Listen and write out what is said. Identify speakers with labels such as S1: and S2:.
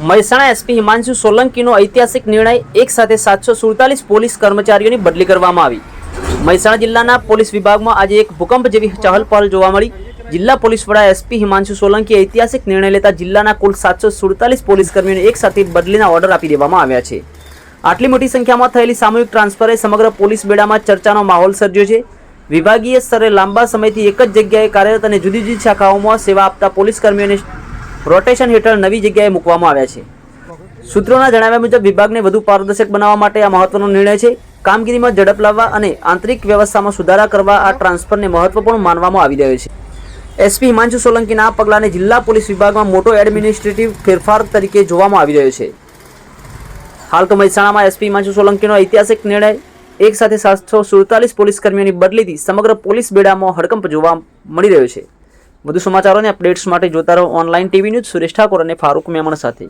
S1: Mehsana SP Himanshu સોલંકીનો ઐતિહાસિક નિર્ણય એક સાથે સાતસો સુડતાલીસ પોલીસ કર્મચારીઓની બદલી કરવામાં આવી. મહેસાણા જિલ્લાના પોલીસ વિભાગમાં આજે એક ભૂકંપ જેવી ચહલ પહલ જોવા મળી. જિલ્લા પોલીસ વડા એસપી હિમાંશુ સોલંકી ઐતિહાસિક નિર્ણય લેતા જિલ્લાના કુલ સાતસો સુડતાલીસ પોલીસ કર્મીઓને એક સાથે બદલીના ઓર્ડર આપી દેવામાં આવ્યા છે. આટલી મોટી સંખ્યામાં થયેલી સામૂહિક ટ્રાન્સફરે સમગ્ર પોલીસ બેડામાં ચર્ચાનો માહોલ સર્જ્યો છે. વિભાગીય સ્તરે લાંબા સમયથી એક જ જગ્યાએ કાર્યરત અને જુદી જુદી શાખાઓમાં સેવા આપતા પોલીસ કર્મીઓને રોટેશન હેઠળ નવી જગ્યાએ મૂકવામાં આવ્યા છે. સૂત્રોના જણાવ્યા મુજબ વિભાગને વધુ પારદર્શક બનાવવા માટે આ મહત્વનો નિર્ણય છે. કામગીરીમાં ઝડપ લાવવા અને આંતરિક વ્યવસ્થામાં સુધારા કરવા આ ટ્રાન્સફરને મહત્વપૂર્ણ માનવામાં આવી રહ્યો છે. એસપી હિમાંશુ સોલંકીના આ પગલાને જિલ્લા પોલીસ વિભાગમાં મોટો એડમિનિસ્ટ્રેટિવ ફેરફાર તરીકે જોવામાં આવી રહ્યો છે. હાલ તો મહેસાણામાં એસપી હિમાંશુ સોલંકીનો ઐતિહાસિક નિર્ણય, એક સાથે સાતસો સુડતાલીસ પોલીસ કર્મીઓની બદલીથી સમગ્ર પોલીસ બેડામાં હડકંપ જોવા મળી રહ્યો છે. વધુ સમાચારો અને અપડેટ્સ માટે જોતા રહો online TV news Suresh Thakor અને ફારૂક મેમણ સાથે.